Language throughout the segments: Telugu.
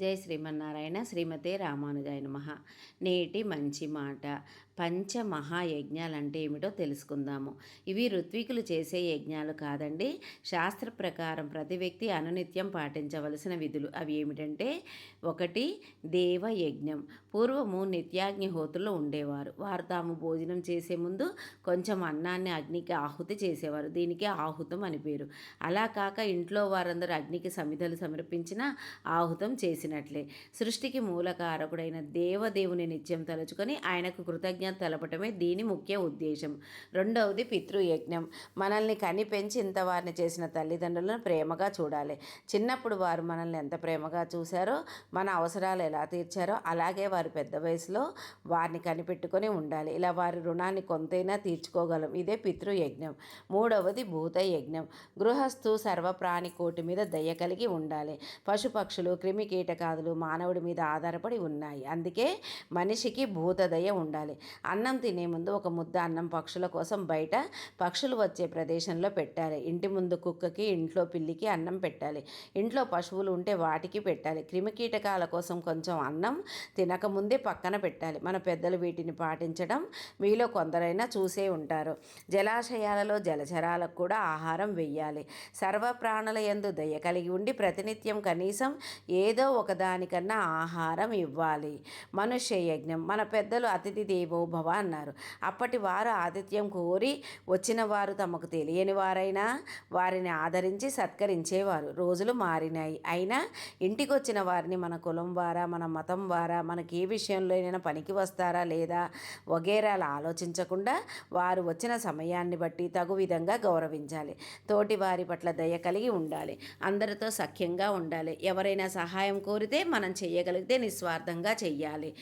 జై శ్రీమన్నారాయణ శ్రీమతే రామానుజాయ నమ. నేటి మంచి మాట. పంచ మహాయజ్ఞాలు అంటే ఏమిటో తెలుసుకుందాము. ఇవి ఋత్వికులు చేసే యజ్ఞాలు కాదండి. శాస్త్ర ప్రకారం ప్రతి వ్యక్తి అనునిత్యం పాటించవలసిన విధులు. అవి ఏమిటంటే ఒకటి దేవ యజ్ఞం పూర్వము నిత్యాగ్నిహోతులు ఉండేవారు. వారు తాము భోజనం చేసే ముందు కొంచెం అన్నాన్ని అగ్నికి ఆహుతి చేసేవారు. దీనికి ఆహుతం అని పేరు. అలా కాక ఇంట్లో వారందరూ అగ్నికి సమిధలు సమర్పించిన ఆహుతం చేసినట్లే. సృష్టికి మూలకారకుడైన దేవదేవుని నిత్యం తలుచుకొని ఆయనకు కృతజ్ఞత తెలపటమే దీని ముఖ్య ఉద్దేశం. రెండవది పితృయజ్ఞం. మనల్ని కని పెంచి ఇంత వారిని చేసిన తల్లిదండ్రులను ప్రేమగా చూడాలి. చిన్నప్పుడు వారు మనల్ని ఎంత ప్రేమగా చూశారో మన అవసరాలు ఎలా తీర్చారో అలాగే వారు పెద్ద వయసులో వారిని కనిపెట్టుకొని ఉండాలి. ఇలా వారి రుణాన్ని కొంతైనా తీర్చుకోగలం. ఇదే పితృయజ్ఞం. మూడవది భూత యజ్ఞం గృహస్థు సర్వప్రాణి కోటి మీద దయ కలిగి ఉండాలి. పశుపక్షులు క్రిమికీట కీటకాదులు మానవుడి మీద ఆధారపడి ఉన్నాయి. అందుకే మనిషికి భూతదయ ఉండాలి. అన్నం తినే ముందు ఒక ముద్ద అన్నం పక్షుల కోసం బయట పక్షులు వచ్చే ప్రదేశంలో పెట్టాలి. ఇంటి ముందు కుక్కకి ఇంట్లో పిల్లికి అన్నం పెట్టాలి. ఇంట్లో పశువులు ఉంటే వాటికి పెట్టాలి. క్రిమికీటకాల కోసం కొంచెం అన్నం తినకముందే పక్కన పెట్టాలి. మన పెద్దలు వీటిని పాటించడం మీలో కొందరైనా చూసే ఉంటారు. జలాశయాలలో జలచరాలకు కూడా ఆహారం వెయ్యాలి. సర్వ ప్రాణుల ఎందు దయ కలిగి ఉండి ప్రతినిత్యం కనీసం ఏదో ఒకదానికన్నా ఆహారం ఇవ్వాలి. మనుష్య యజ్ఞం. మన పెద్దలు అతిథి దేవో భవ అన్నారు. అప్పటి వారు ఆతిథ్యం కోరి వచ్చిన వారు తమకు తెలియని వారైనా వారిని ఆదరించి సత్కరించేవారు. రోజులు మారినాయి. అయినా ఇంటికి వచ్చిన వారిని మన కులం వారా మన మతం వారా మనకి ఏ విషయంలోనైనా పనికి వస్తారా లేదా వగేరాలు ఆలోచించకుండా వారు వచ్చిన సమయాన్ని బట్టి తగు విధంగా గౌరవించాలి. తోటి వారి పట్ల దయ కలిగి ఉండాలి. అందరితో సఖ్యంగా ఉండాలి. ఎవరైనా సహాయం కోరితే మనం చేయగలిగితే నిస్వార్థంగా చెయ్యాలి.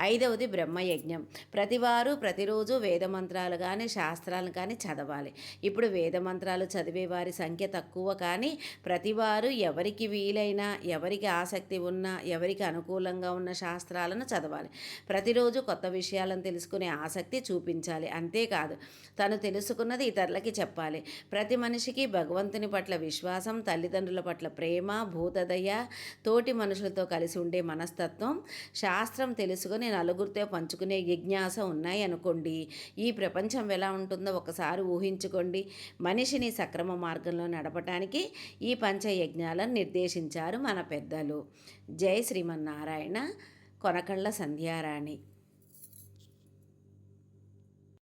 ఐదవది బ్రహ్మయజ్ఞం. ప్రతివారు ప్రతిరోజు వేదమంత్రాలు కానీ శాస్త్రాలు కానీ చదవాలి. ఇప్పుడు వేదమంత్రాలు చదివే వారి సంఖ్య తక్కువ కానీ ప్రతివారు ఎవరికి వీలైనా ఎవరికి ఆసక్తి ఉన్నా ఎవరికి అనుకూలంగా ఉన్న శాస్త్రాలను చదవాలి. ప్రతిరోజు కొత్త విషయాలను తెలుసుకునే ఆసక్తి చూపించాలి. అంతేకాదు తను తెలుసుకున్నది ఇతరులకి చెప్పాలి. ప్రతి మనిషికి భగవంతుని పట్ల విశ్వాసం తల్లిదండ్రుల పట్ల ప్రేమ భూతదయ తోటి మనుషులతో కలిసి ఉండే మనస్తత్వం శాస్త్రం తెలుసుకొని నలుగురితో పంచుకునే జిజ్ఞాస ఉన్నాయనుకోండి. ఈ ప్రపంచం ఎలా ఉంటుందో ఒకసారి ఊహించుకోండి. మనిషిని సక్రమ మార్గంలో నడపటానికి ఈ పంచయజ్ఞాలను నిర్దేశించారు మన పెద్దలు. జై శ్రీమన్నారాయణ కొనకళ్ళ సంధ్యారాణి.